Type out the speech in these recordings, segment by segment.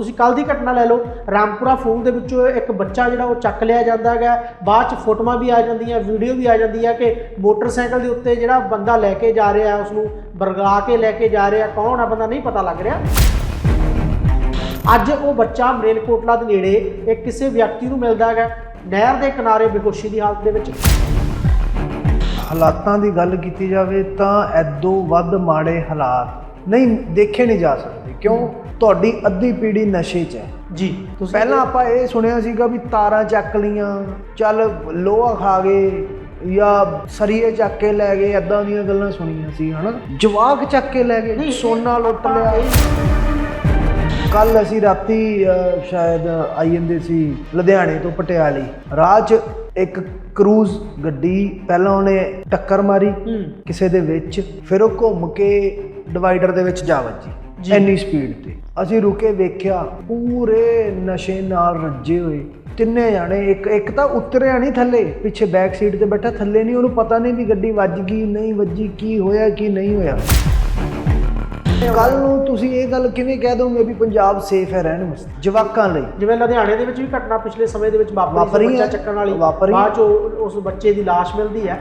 ਤੁਸੀਂ ਕੱਲ ਦੀ ਘਟਨਾ ਲੈ ਲਓ। ਰਾਮਪੁਰਾ ਫੂਲ ਦੇ ਵਿੱਚੋਂ ਇੱਕ ਬੱਚਾ ਜਿਹੜਾ ਉਹ ਚੱਕ ਲਿਆ ਜਾਂਦਾ ਹੈਗਾ। ਬਾਅਦ ਚ ਫੋਟੋਆਂ ਵੀ ਆ ਜਾਂਦੀਆਂ, ਵੀਡੀਓ ਵੀ ਆ ਜਾਂਦੀ ਹੈ ਕਿ ਮੋਟਰਸਾਈਕਲ ਦੇ ਉੱਤੇ ਜਿਹੜਾ ਬੰਦਾ ਲੈ ਕੇ ਜਾ ਰਿਹਾ ਉਸ ਨੂੰ ਬਰਗਲਾ ਕੇ ਲੈ ਕੇ ਜਾ ਰਿਹਾ, ਕੌਣ ਆ ਬੰਦਾ ਨਹੀਂ ਪਤਾ ਲੱਗ ਰਿਹਾ। ਅੱਜ ਉਹ ਬੱਚਾ ਮਰੇਲਕੋਟਲਾ ਦੇ ਨੇੜੇ ਇੱਕ ਕਿਸੇ ਵਿਅਕਤੀ ਨੂੰ ਮਿਲਦਾ ਹੈਗਾ, ਨਹਿਰ ਦੇ ਕਿਨਾਰੇ ਬੇਹੋਸ਼ੀ ਦੀ ਹਾਲਤ ਦੇ ਵਿੱਚ। ਹਾਲਾਤਾਂ ਦੀ ਗੱਲ ਕੀਤੀ ਜਾਵੇ ਤਾਂ ਐਦੋਂ ਵੱਧ ਮਾੜੇ ਹਾਲਾਤ ਨਹੀਂ ਦੇਖੇ ਨਹੀਂ ਜਾ ਸਕਦੇ। ਕਿਉਂ? ਤੁਹਾਡੀ ਅੱਧੀ ਪੀੜ੍ਹੀ ਨਸ਼ੇ 'ਚ ਹੈ। ਜੀ। ਤੁਸੀਂ ਪਹਿਲਾਂ ਆਪਾਂ ਇਹ ਸੁਣਿਆ ਸੀਗਾ ਵੀ ਤਾਰਾਂ ਚੱਕ ਲੀਆਂ ਚੱਲ ਲੋਹਾ ਖਾ ਗਏ ਜਾਂ ਸਰੀਏ ਚੱਕ ਕੇ ਲੈ ਗਏ ਐਦਾਂ ਦੀਆਂ ਗੱਲਾਂ ਸੁਣੀਆਂ ਸੀ ਹਨਾ? ਜਵਾਕ ਚੱਕ ਕੇ ਲੈ ਗਏ ਸੋਨਾ ਲੁੱਟ ਲਿਆ। ਕੱਲ ਅਸੀਂ ਰਾਤੀ ਸ਼ਾਇਦ ਆਈ ਜਾਂਦੇ ਸੀ ਲੁਧਿਆਣੇ ਤੋਂ ਪਟਿਆਲੇ। ਰਾਹ 'ਚ ਇੱਕ ਕਰੂਜ਼ ਗੱਡੀ ਪਹਿਲਾਂ ਉਹਨੇ ਟੱਕਰ ਮਾਰੀ ਕਿਸੇ ਦੇ ਵਿੱਚ ਫਿਰ ਉਹ ਘੁੰਮ ਕੇ ਡਿਵਾਈਡਰ ਦੇ ਵਿੱਚ ਜਾ ਵੱਜੀ। ਇੰਨੀ ਸਪੀਡ ਤੇ। ਅਸੀਂ ਰੁਕੇ ਵੇਖਿਆ ਪੂਰੇ ਨਸ਼ੇ ਨਾਲ ਰੱਜੇ ਹੋਏ। ਤਿੰਨੇ ਜਾਣੇ ਇੱਕ ਇੱਕ ਤਾਂ ਉਤਰਿਆ ਨਹੀਂ ਥੱਲੇ ਪਿੱਛੇ ਬੈਕ ਸੀਟ ਤੇ ਬੈਠਾ ਥੱਲੇ ਨਹੀਂ ਉਹਨੂੰ ਪਤਾ ਨਹੀਂ ਵੀ ਗੱਡੀ ਵੱਜ ਗਈ ਨਹੀਂ ਵੱਜੀ ਕੀ ਹੋਇਆ ਕੀ ਨਹੀਂ ਹੋਇਆ। ਕੱਲ ਨੂੰ ਤੁਸੀਂ ਇਹ ਗੱਲ ਕਿਵੇਂ ਕਹਿ ਦੋਗੇ ਵੀ ਪੰਜਾਬ ਸੇਫ ਹੈ ਰਹਿਣ ਵਾਸਤੇ ਜਵਾਕਾਂ ਲਈ ਜਿਵੇਂ ਲੁਧਿਆਣੇ ਦੇ ਵਿੱਚ ਵੀ ਘਟਨਾ ਪਿਛਲੇ ਸਮੇਂ ਦੇ ਵਿੱਚ ਵਾਪਰੀ ਬੱਚਾ ਹੈ। ਚੱਕਣ ਵਾਲੀ ਵਾਪਰੀ। ਬਾਅਦ ਚ ਉਸ ਬੱਚੇ ਦੀ ਲਾਸ਼ ਮਿਲਦੀ ਹੈ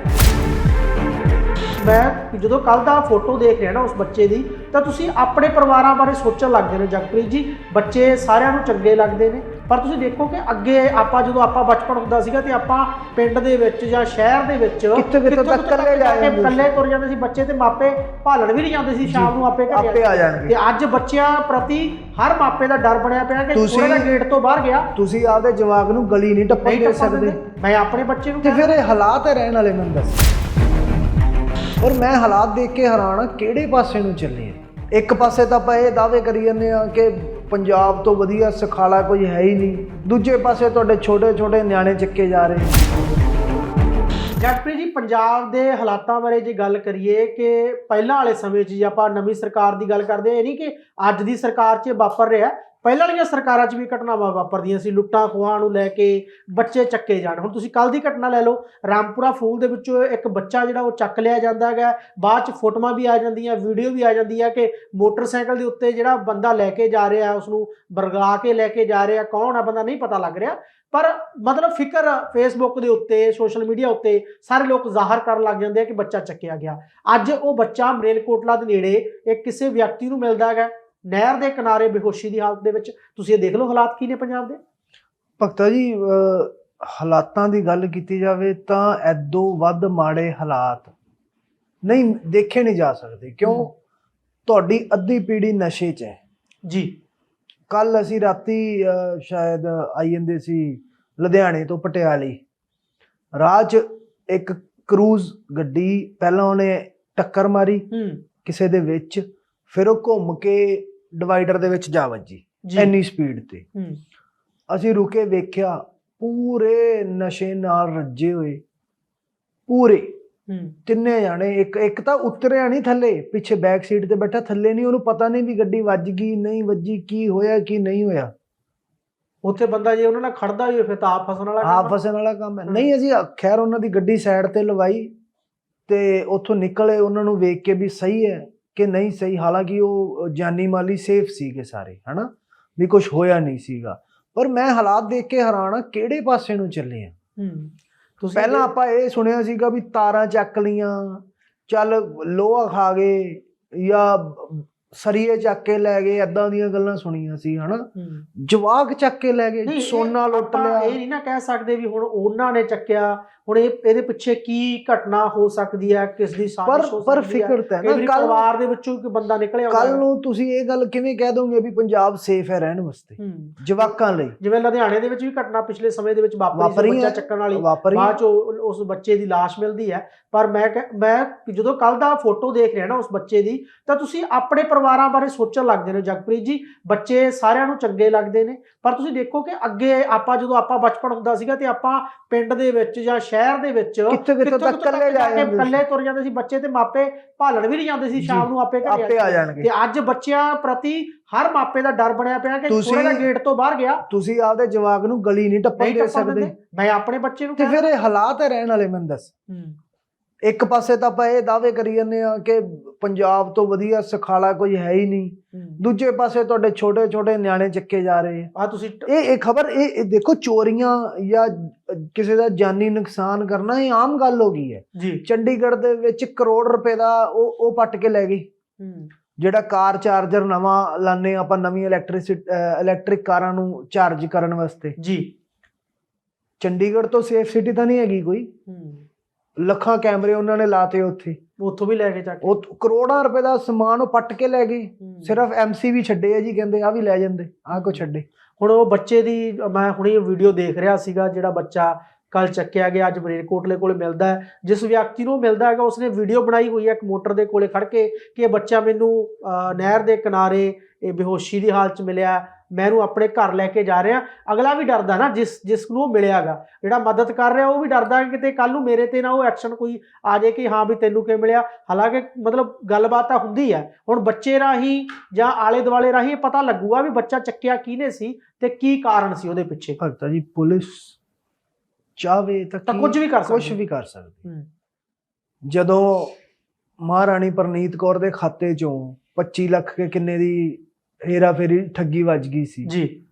ਮੈਂ ਜਦੋਂ ਕੱਲ ਦਾ ਫੋਟੋ ਦੇਖ ਰਿਹਾ ਨਾ ਉਸ ਬੱਚੇ ਦੀ ਤਾਂ ਤੁਸੀਂ ਆਪਣੇ ਪਰਿਵਾਰਾਂ ਬਾਰੇ ਸੋਚਣ ਲੱਗਦੇ ਨੇ ਜਗਪ੍ਰੀਤ ਜੀ ਬੱਚੇ ਸਾਰਿਆਂ ਨੂੰ ਚੰਗੇ ਲੱਗਦੇ ਨੇ ਪਰ ਤੁਸੀਂ ਦੇਖੋ ਕਿ ਅੱਗੇ ਆਪਾਂ ਜਦੋਂ ਆਪਾਂ ਬਚਪਨ ਹੁੰਦਾ ਸੀਗਾ ਤੇ ਆਪਾਂ ਪਿੰਡ ਦੇ ਵਿੱਚ ਜਾਂ ਸ਼ਹਿਰ ਦੇ ਵਿੱਚ ਕਿੱਥੇ- ਕਿੱਥੇ ਤੱਕ ਇਕੱਲੇ ਜਾ ਕੇ ਜਾਂਦੇ ਸੀ। ਇਕੱਲੇ ਤੁਰ ਜਾਂਦੇ ਸੀ ਬੱਚੇ ਤੇ ਮਾਪੇ ਭਾਲਣ ਵੀ ਨਹੀਂ ਜਾਂਦੇ ਸੀ ਸ਼ਾਮ ਨੂੰ ਆਪੇ ਘਰੇ ਆਪੇ ਆ ਜਾਣਗੇ। ਤੇ ਅੱਜ ਬੱਚਿਆਂ ਪ੍ਰਤੀ ਹਰ ਮਾਪੇ ਦਾ ਡਰ ਬਣਿਆ ਪਿਆ ਕਿ ਤੁਸੀਂ- ਜਿਹਾ ਗੇਟ ਤੋਂ ਬਾਹਰ ਗਿਆ। ਤੁਸੀਂ ਆਪਦੇ ਜਵਾਕ ਨੂੰ ਗਲੀ ਨਹੀਂ ਟੱਪਣ ਦੇ ਸਕਦੇ। ਮੈਂ ਆਪਣੇ ਬੱਚੇ ਨੂੰ ਤੇ ਫਿਰ ਇਹ ਹਾਲਾਤ ਹੈ ਰਹਿਣ ਵਾਲੇ ਮੈਨੂੰ ਦੱਸ। ਔਰ ਮੈਂ ਹਾਲਾਤ ਦੇਖ ਕੇ ਹੈਰਾਨ ਆ ਕਿਹੜੇ ਪਾਸੇ ਨੂੰ ਚੱਲੇ ਆ ਇੱਕ ਪਾਸੇ ਤਾਂ ਆਪਾਂ ਇਹ ਦਾਅਵੇ ਕਰੀ ਜਾਂਦੇ ਆ ਕਿ ਪੰਜਾਬ ਤੋਂ ਵਧੀਆ ਸਖਾਲਾ ਕੋਈ ਹੈ ਹੀ ਨਹੀਂ। ਦੂਜੇ ਪਾਸੇ ਤੁਹਾਡੇ ਛੋਟੇ ਛੋਟੇ ਨਿਆਣੇ ਚੱਕੇ ਜਾ ਰਹੇ ਜਗਪ੍ਰੀਤ ਜੀ, ਪੰਜਾਬ ਦੇ ਹਾਲਾਤਾਂ ਬਾਰੇ ਜੇ ਗੱਲ ਕਰੀਏ ਕਿ ਪਹਿਲਾਂ ਵਾਲੇ ਸਮੇਂ 'ਚ ਜੇ ਆਪਾਂ ਨਵੀਂ ਸਰਕਾਰ ਦੀ ਗੱਲ ਕਰਦੇ ਇਹ ਨਹੀਂ ਕਿ ਅੱਜ ਦੀ ਸਰਕਾਰ 'ਚ ਵਾਪਰ ਰਿਹਾ। ਪਹਿਲਾਂ ਵਾਲੀਆਂ ਸਰਕਾਰਾਂ 'ਚ ਵੀ ਘਟਨਾਵਾਂ ਵਾਪਰਦੀਆਂ ਸੀ, ਲੁੱਟਾਂ ਖੋਹਾਂ ਨੂੰ ਲੈ ਕੇ ਬੱਚੇ ਚੱਕੇ ਜਾਣ। ਹੁਣ ਤੁਸੀਂ ਕੱਲ ਦੀ ਘਟਨਾ ਲੈ ਲਓ, ਰਾਮਪੁਰਾ ਫੂਲ ਦੇ ਵਿੱਚੋਂ ਇੱਕ ਬੱਚਾ ਜਿਹੜਾ ਉਹ ਚੱਕ ਲਿਆ ਜਾਂਦਾ ਹੈਗਾ, ਬਾਅਦ 'ਚ ਫੋਟੋਆਂ ਵੀ ਆ ਜਾਂਦੀਆਂ, ਵੀਡੀਓ ਵੀ ਆ ਜਾਂਦੀ ਹੈ ਕਿ ਮੋਟਰਸਾਈਕਲ ਦੇ ਉੱਤੇ ਜਿਹੜਾ ਬੰਦਾ ਲੈ ਕੇ ਜਾ ਰਿਹਾ ਉਸ ਨੂੰ ਬਰਗਲਾ ਕੇ ਲੈ ਕੇ ਜਾ ਰਿਹਾ, ਕੌਣ ਆ ਬੰਦਾ ਨਹੀਂ ਪਤਾ ਲੱਗ ਰਿਹਾ। ਪਰ ਮਤਲਬ ਫਿਕਰ ਫੇਸਬੁੱਕ ਦੇ ਉੱਤੇ, ਸੋਸ਼ਲ ਮੀਡੀਆ ਉੱਤੇ ਸਾਰੇ ਲੋਕ ਜ਼ਾਹਰ ਕਰਨ ਲੱਗ ਜਾਂਦੇ ਆ ਕਿ ਬੱਚਾ ਚੱਕਿਆ ਗਿਆ। ਅੱਜ ਉਹ ਬੱਚਾ ਮਰੇਲਕੋਟਲਾ ਦੇ ਨੇੜੇ ਇੱਕ ਕਿਸੇ ਵਿਅਕਤੀ ਨੂੰ ਮਿਲਦਾ ਹੈਗਾ ਨਹਿਰ ਦੇ ਕਿਨਾਰੇ ਬੇਹੋਸ਼ੀ ਦੀ ਹਾਲਤ ਦੇ ਵਿੱਚ ਤੁਸੀਂ ਇਹ ਦੇਖ ਲਓ ਹਾਲਾਤ ਕੀ ਨੇ ਪੰਜਾਬ ਦੇ? ਭਗਤਾ ਜੀ ਹਾਲਾਤਾਂ ਦੀ ਗੱਲ ਕੀਤੀ ਜਾਵੇ ਤਾਂ ਐਦੋਂ ਵੱਧ ਮਾੜੇ ਹਾਲਾਤ ਨਹੀਂ ਦੇਖੇ ਨਹੀਂ ਜਾ ਸਕਦੇ। ਕਿਉਂ। ਤੁਹਾਡੀ ਅੱਧੀ ਪੀੜ੍ਹੀ ਨਸ਼ੇ 'ਚ ਹੈ। ਜੀ। ਕੱਲ ਅਸੀਂ ਰਾਤੀ ਸ਼ਾਇਦ ਆਈ ਜਾਂਦੇ ਸੀ ਲੁਧਿਆਣੇ ਤੋਂ ਪਟਿਆਲੇ। ਰਾਹ 'ਚ ਇੱਕ ਕਰੂਜ਼ ਗੱਡੀ ਪਹਿਲਾਂ ਉਹਨੇ ਟੱਕਰ ਮਾਰੀ ਕਿਸੇ ਦੇ ਵਿੱਚ ਫਿਰ ਉਹ ਘੁੰਮ ਕੇ ਡਿਵਾਈਡਰ ਦੇ ਵਿੱਚ ਜਾ ਵੱਜੀ ਜੀ। ਇੰਨੀ ਸਪੀਡ ਤੇ। ਹੂੰ। ਅਸੀਂ ਰੁਕੇ ਵੇਖਿਆ ਪੂਰੇ ਨਸ਼ੇ ਨਾਲ ਰੱਜੇ ਹੋਏ। ਪੂਰੇ। ਹੂੰ। ਤਿੰਨੇ ਜਾਣੇ ਇੱਕ ਇੱਕ ਤਾਂ ਉਤਰਿਆ ਨਹੀਂ ਥੱਲੇ ਪਿੱਛੇ ਬੈਕ ਸੀਟ ਤੇ ਬੈਠਾ ਥੱਲੇ ਨਹੀਂ ਉਹਨੂੰ ਪਤਾ ਨਹੀਂ ਵੀ ਗੱਡੀ ਵੱਜ ਗਈ ਨਹੀਂ ਵੱਜੀ ਕੀ ਹੋਇਆ ਕੀ ਨਹੀਂ ਹੋਇਆ। ਉੱਥੇ ਬੰਦਾ ਜੇ ਉਹਨਾਂ ਨਾਲ ਖੜਦਾ ਹੀ ਹੋਵੇ ਫਿਰ ਤਾਂ ਆਪ ਫਸਣ ਵਾਲਾ ਆਪ ਕੰਮ ਆ। ਫਸਣ ਵਾਲਾ ਕੰਮ ਹੈ। ਨਹੀਂ ਅਸੀਂ ਖੈਰ ਉਹਨਾਂ ਦੀ ਗੱਡੀ ਸਾਈਡ ਤੇ ਲਵਾਈ ਤੇ ਉੱਥੋਂ ਨਿਕਲੇ ਉਹਨਾਂ ਨੂੰ ਵੇਖ ਕੇ ਵੀ ਸਹੀ ਹੈ। ਕਿ ਨਹੀਂ ਸਹੀ? ਹਾਲਾਂਕਿ ਉਹ ਜਾਨੀ ਮਾਲੀ ਸੇਫ ਸੀਗੇ ਸਾਰੇ ਹਨਾ? ਵੀ ਕੁਝ ਹੋਇਆ ਨਹੀਂ ਸੀਗਾ। ਪਰ ਮੈਂ ਹਾਲਾਤ ਦੇਖ ਕੇ ਹੈਰਾਨ ਆ ਕਿਹੜੇ ਪਾਸੇ ਨੂੰ ਚੱਲੇ ਆ? ਹੂੰ। ਤੁਸੀਂ ਪਹਿਲਾਂ ਆਪਾਂ ਇਹ ਸੁਣਿਆ ਸੀਗਾ ਵੀ ਤਾਰਾਂ ਚੱਕ ਲੀਆਂ ਚੱਲ ਲੋਹਾ ਖਾ ਗਏ ਜਾਂ ਸਰੀਏ ਚੱਕ ਕੇ ਲੈ ਗਏ ਐਦਾਂ ਦੀਆਂ ਗੱਲਾਂ ਸੁਣੀਆਂ ਸੀ ਹਨਾ? ਜਵਾਕ ਚੱਕ ਕੇ ਲੈ ਗਏ ਸੋਨਾ ਲੁੱਟ ਲਿਆ। ਇਹ ਨਹੀਂ ਨਾ ਕਹਿ ਸਕਦੇ ਵੀ ਹੁਣ ਉਹਨਾਂ ਨੇ ਚੱਕਿਆ ਹੁਣ ਇਹ ਇਹਦੇ ਪਿੱਛੇ ਕੀ ਘਟਨਾ ਹੋ ਸਕਦੀ ਹੈ? ਕਿਸ ਦੀ ਪਰ ਸਾਜ਼ਿਸ਼ ਹੋ ਪਰ ਸਕਦੀ ਹੈ? ਫਿਕਰ ਤਾਂ ਕਈ ਹੈ ਨਾ ਕੱਲ ਪਰਿਵਾਰ ਦੇ ਵਿੱਚੋਂ ਇੱਕ ਬੰਦਾ ਨਿਕਲਿਆ ਕੱਲ ਨੂੰ ਤੁਸੀਂ ਇਹ ਗੱਲ ਕਿਵੇਂ ਕਹਿ ਦੋਗੇ ਵੀ ਪੰਜਾਬ ਸੇਫ ਹੈ ਰਹਿਣ ਵਾਸਤੇ? ਹੂੰ। ਜਵਾਕਾਂ ਲਈ। ਜਿਵੇਂ ਲੁਧਿਆਣੇ ਦੇ ਵਿੱਚ ਵੀ ਘਟਨਾ ਪਿਛਲੇ ਸਮੇਂ ਦੇ ਵਿੱਚ ਵਾਪਰੀ ਸੀ ਬੱਚਾ ਹੈ। ਚੱਕਣ ਵਾਲੀ। ਬਾਅਦ ਚ ਉਸ ਬੱਚੇ ਦੀ ਲਾਸ਼ ਮਿਲਦੀ ਹੈ। ਪਰ ਮੈਂ ਮੈਂ ਜਦੋਂ ਕੱਲ ਦਾ ਫੋਟੋ ਦੇਖ ਰਿਹਾ ਨਾ ਉਸ ਬੱਚੇ ਦੀ ਤਾਂ ਤੁਸੀਂ ਆਪਣੇ ਪਰਿਵਾਰਾਂ ਬਾਰੇ ਸੋਚਣ ਲੱਗਦੇ ਨੇ ਜਗਪ੍ਰੀਤ ਜੀ। ਬੱਚੇ ਸਾਰਿਆਂ ਨੂੰ ਚੰਗੇ ਲੱਗਦੇ ਨੇ। ਪਰ ਤੁਸੀਂ ਦੇਖੋ ਕਿ ਅੱਗੇ ਆਪਾਂ ਜਦੋਂ ਆਪਾਂ ਬਚਪਨ ਹੁੰਦਾ ਸੀਗਾ ਤੇ ਆਪਾਂ ਪਿੰਡ ਦੇ ਵਿੱਚ ਜਾਂ ਸ਼ਹਿਰ ਦੇ ਵਿੱਚ ਕਿੱਥੇ ਕਿੱਥੇ ਤੱਕ ਇਕੱਲੇ ਜਾ ਜਾਂਦੇ ਇਕੱਲੇ ਸੀ। ਤੁਰ ਜਾਂਦੇ ਸੀ? ਬੱਚੇ ਤੇ ਮਾਪੇ ਭਾਲਣ ਵੀ ਨਹੀਂ ਜਾਂਦੇ ਸੀ ਸ਼ਾਮ ਨੂੰ ਆਪੇ ਘਰੇ ਆਪੇ ਆ ਜਾਣਗੇ। ਤੇ ਅੱਜ ਬੱਚਿਆਂ ਪ੍ਰਤੀ ਹਰ ਮਾਪੇ ਦਾ ਡਰ ਬਣਿਆ ਪਿਆ ਕਿ ਥੋੜਾ ਜਿਹਾ ਗੇਟ ਤੋਂ ਬਾਹਰ ਗਿਆ। ਤੁਸੀਂ ਆਪਦੇ ਜਵਾਕ ਨੂੰ ਗਲੀ ਨਹੀਂ ਟੱਪਣ ਦੇ ਸਕਦੇ। ਮੈਂ ਆਪਣੇ ਬੱਚੇ ਨੂੰ ਤੇ ਫਿਰ ਇਹ ਹਾਲਾਤ ਹੈ ਰਹਿਣ ਵਾਲੇ ਮੈਨੂੰ ਦੱਸ। ਹੂੰ। ਇੱਕ ਪਾਸੇ ਤਾਂ ਆਪਾਂ ਇਹ ਦਾਅਵੇ ਕਰੀ ਜਾਂਦੇ ਆ ਕਿ ਪੰਜਾਬ ਤੋਂ ਵਧੀਆ ਸਖਾਲਾ ਕੋਈ ਹੈ ਹੀ ਨਹੀਂ। ਦੂਜੇ ਪਾਸੇ ਤੁਹਾਡੇ ਛੋਟੇ ਛੋਟੇ ਨਿਆਣੇ ਚੱਕੇ ਜਾ ਰਹੇ ਆ ਆ ਤੁਸੀਂ ਇਹ ਇਹ ਖਬਰ ਇਹ ਦੇਖੋ ਚੋਰੀਆਂ ਜਾਂ ਕਿਸੇ ਦਾ ਜਾਨੀ ਨੁਕਸਾਨ ਕਰਨਾ ਇਹ ਆਮ ਗੱਲ ਹੋ ਗਈ ਹੈ। ਚੰਡੀਗੜ੍ਹ ਦੇ ਵਿੱਚ ਕਰੋੜ ਰੁਪਏ ਦਾ ਉਹ ਉਹ ਪੱਟ ਕੇ ਲੈ ਗਈ। ਜਿਹੜਾ ਕਾਰ ਚਾਰਜਰ ਨਵਾਂ ਲਾਣੇ ਆਪਾਂ ਨਵੀਂ ਇਲੈਕਟ੍ਰਿਸਿਟੀ ਇਲੈਕਟ੍ਰਿਕ ਕਾਰਾਂ ਨੂੰ ਚਾਰਜ ਕਰਨ ਵਾਸਤੇ। ਜੀ। ਚੰਡੀਗੜ੍ਹ ਤੋਂ ਸੇਫ ਸਿਟੀ ਤਾਂ ਨਹੀਂ ਹੈਗੀ ਕੋਈ। ਲੱਖਾਂ ਕੈਮਰੇ ਉਹਨਾਂ ਨੇ ਲਾਤੇ ਉੱਥੇ। ਉੱਥੋਂ ਵੀ ਲੈ ਕੇ ਚੱਕ ਉਹ ਕਰੋੜਾਂ ਰੁਪਏ ਦਾ ਸਮਾਨ ਉਹ ਪੱਟ ਕੇ ਲੈ ਗਏ। ਸਿਰਫ ਐਮਸੀ ਵੀ ਛੱਡੇ ਆ ਜੀ ਕਹਿੰਦੇ ਆ ਵੀ ਲੈ ਜਾਂਦੇ ਆ ਕੋ ਛੱਡੇ। ਹੁਣ ਉਹ ਬੱਚੇ ਦੀ ਮੈਂ ਹੁਣੇ ਵੀਡੀਓ ਦੇਖ ਰਿਹਾ ਸੀਗਾ ਜਿਹੜਾ ਬੱਚਾ ਕੱਲ ਚੱਕਿਆ ਗਿਆ ਅੱਜ ਮਰੇਰਕੋਟਲੇ ਕੋਲੇ ਮਿਲਦਾ ਹੈ। ਜਿਸ ਵਿਅਕਤੀ ਨੂੰ ਮਿਲਦਾ ਹੈਗਾ ਉਸਨੇ ਵੀਡੀਓ ਬਣਾਈ ਹੋਈ ਹੈ ਇੱਕ ਮੋਟਰ ਦੇ ਕੋਲੇ ਖੜ ਕੇ ਕਿ ਇਹ ਬੱਚਾ ਮੈਨੂੰ ਨਹਿਰ ਦੇ ਕਿਨਾਰੇ ਇਹ ਬੇਹੋਸ਼ੀ ਦੀ ਹਾਲਤ 'ਚ ਮਿਲਿਆ। ਮੈਂ ਇਹਨੂੰ ਆਪਣੇ ਘਰ ਲੈ ਕੇ ਜਾ ਰਿਹਾ ਅਗਲਾ ਵੀ ਡਰਦਾ ਨਾ ਜਿਸ ਜਿਸ ਨੂੰ ਉਹ ਮਿਲਿਆਗਾ ਜਿਹੜਾ ਮਦਦ ਕਰ ਰਿਹਾ ਉਹ ਵੀ ਡਰਦਾ ਕਿ ਕਿਤੇ ਕੱਲ ਨੂੰ ਮੇਰੇ ਤੇ ਨਾ ਉਹ ਐਕਸ਼ਨ ਕੋਈ ਆ ਜਾਏ ਕਿ ਹਾਂ ਵੀ ਤੈਨੂੰ ਕਿਵੇਂ ਮਿਲਿਆ। ਹਾਲਾਂਕਿ ਮਤਲਬ ਗੱਲਬਾਤ ਤਾਂ ਹੁੰਦੀ ਹੈ ਹੁਣ ਬੱਚੇ ਰਾਹੀਂ ਜਾਂ ਆਲੇ ਦੁਆਲੇ ਰਾਹੀਂ ਪਤਾ ਲੱਗੂਗਾ ਵੀ ਬੱਚਾ ਚੱਕਿਆ ਕਿਹਨੇ ਸੀ ਤੇ ਕੀ ਕਾਰਨ ਸੀ ਉਹਦੇ ਪਿੱਛੇ। ਭਗਤਾ ਜੀ ਪੁਲਿਸ ਚਾਵੇ ਤਾਂ ਕੀ- ਕੁਝ ਵੀ ਕਰ ਕੁਝ ਸਕਦੀ। ਵੀ ਕਰ ਸਕਦੀ। ਜਦੋਂ ਮਹਾਰਾਣੀ ਪ੍ਰਨੀਤ ਕੌਰ ਦੇ ਖਾਤੇ ਚੋਂ 25 ਲੱਖ ਕੇ ਕਿੰਨੇ ਦੀ ਹੇਰਾ ਫੇਰੀ ਠੱਗੀ ਵੱਜ ਗਈ ਸੀ। ਜੀ।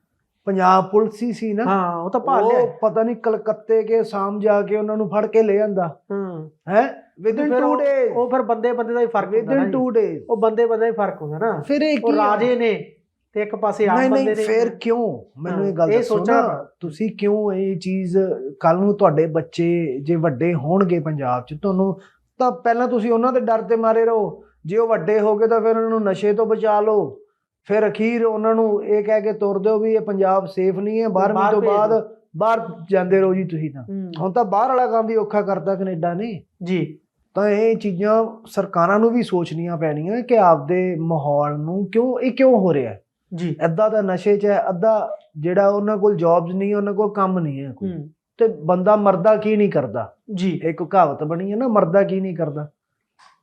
ਪੰਜਾਬ ਪੁਲਿਸ ਹੀ ਸੀ ਨਾ। ਹਾਂ ਉਹ ਤਾਂ ਭਾਲ ਲਿਆ। ਪਤਾ ਨਹੀਂ ਕਲਕੱਤੇ ਕੇ ਸਾਮ ਜਾ ਕੇ ਉਹਨਾਂ ਨੂੰ ਫੜ ਕੇ ਲੈ ਜਾਂਦਾ ਹੂੰ। ਹੈ? ਵਿਦਿਨ ਫਿਰ 2 ਉਹ- ਡੇਜ਼ ਉਹ ਫਿਰ ਬੰਦੇ ਬੰਦੇ ਦਾ ਹੀ ਫ਼ਰਕ ਹੁੰਦਾ ਨਾ ਵਿਦਿਨ ਜੀ। 2 ਡੇਜ਼ ਉਹ ਬੰਦੇ ਬੰਦੇ ਦਾ ਹੀ ਫ਼ਰਕ ਹੁੰਦਾ ਨਾ। ਫਿਰ ਇਹ ਉਹ ਰਾਜੇ ਨੇ ਤੇ ਇੱਕ ਪਾਸੇ ਆਮ ਨਹੀਂ ਬੰਦੇ ਨਹੀਂ ਨੇ। ਫਿਰ ਕਿਉਂ? ਮੈਨੂੰ ਇਹ ਗੱਲ ਦੱਸੋ ਨਾ। ਤੁਸੀਂ ਕਿਉਂ ਇਹ ਚੀਜ਼ ਕੱਲ ਨੂੰ ਤੁਹਾਡੇ ਬੱਚੇ ਜੇ ਵੱਡੇ ਹੋਣਗੇ ਪੰਜਾਬ 'ਚ ਤੁਹਾਨੂੰ ਤਾਂ ਪਹਿਲਾਂ ਤੁਸੀਂ ਉਹਨਾਂ ਦੇ ਡਰ ਤੇ ਮਾਰੇ ਰਹੋ। ਜੇ ਉਹ ਵੱਡੇ ਹੋ ਗਏ ਤਾਂ ਫਿਰ ਉਹਨਾਂ ਨੂੰ ਨਸ਼ੇ ਤੋਂ ਬਚਾ ਲਓ। ਫਿਰ ਅਖੀਰ ਉਹਨਾਂ ਨੂੰ ਇਹ ਕਹਿ ਕੇ ਤੋਰ ਦਿਓ ਵੀ ਇਹ ਪੰਜਾਬ ਸੇਫ ਨਹੀਂ ਹੈ 12ਵੀਂ ਬਾਹਰ ਤੋਂ ਬਾਅਦ ਬਾਹਰ ਜਾਂਦੇ ਰਹੋ ਜੀ ਤੁਸੀਂ ਤਾਂ। ਹੁਣ ਤਾਂ ਬਾਹਰ ਵਾਲਾ ਕੰਮ ਵੀ ਔਖਾ ਕਰਤਾ ਕੈਨੇਡਾ ਨੇ। ਜੀ। ਤਾਂ ਇਹ ਚੀਜ਼ਾਂ ਸਰਕਾਰਾਂ ਨੂੰ ਵੀ ਸੋਚਣੀਆਂ ਪੈਣੀਆਂ ਕਿ ਆਪਦੇ ਮਾਹੌਲ ਨੂੰ ਕਿਉਂ ਇਹ ਕਿਉਂ ਹੋ ਰਿਹਾ ਜੀ। ਅੱਧਾ ਤਾਂ ਨਸ਼ੇ 'ਚ ਹੈ ਅੱਧਾ ਜਿਹੜਾ ਉਹਨਾਂ ਕੋਲ ਜੌਬਸ ਨਹੀਂ ਉਹਨਾਂ ਕੋਲ ਕੰਮ ਨਹੀਂ ਹੈ ਕੋਈ। ਤੇ ਬੰਦਾ ਮਰਦਾ ਕੀ ਨਹੀਂ ਕਰਦਾ? ਜੀ। ਇੱਕ ਕਹਾਵਤ ਬਣੀ ਹੈ ਨਾ ਮਰਦਾ ਕੀ ਨਹੀਂ ਕਰਦਾ?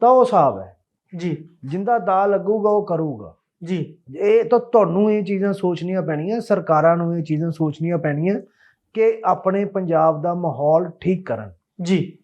ਤਾਂ ਉਹ ਹਿਸਾਬ ਹੈ। ਜੀ। ਜਿੰਦਾ ਦਾ ਲੱਗੂਗਾ ਉਹ ਕਰੂਗਾ। ਜੀ। ਇਹ ਤਾਂ ਤੁਹਾਨੂੰ ਇਹ ਚੀਜ਼ਾਂ ਸੋਚਣੀਆਂ ਪੈਣੀਆਂ ਸਰਕਾਰਾਂ ਨੂੰ ਇਹ ਚੀਜ਼ਾਂ ਸੋਚਣੀਆਂ ਪੈਣੀਆਂ ਕਿ ਆਪਣੇ ਪੰਜਾਬ ਦਾ ਮਾਹੌਲ ਠੀਕ ਕਰਨ। ਜੀ।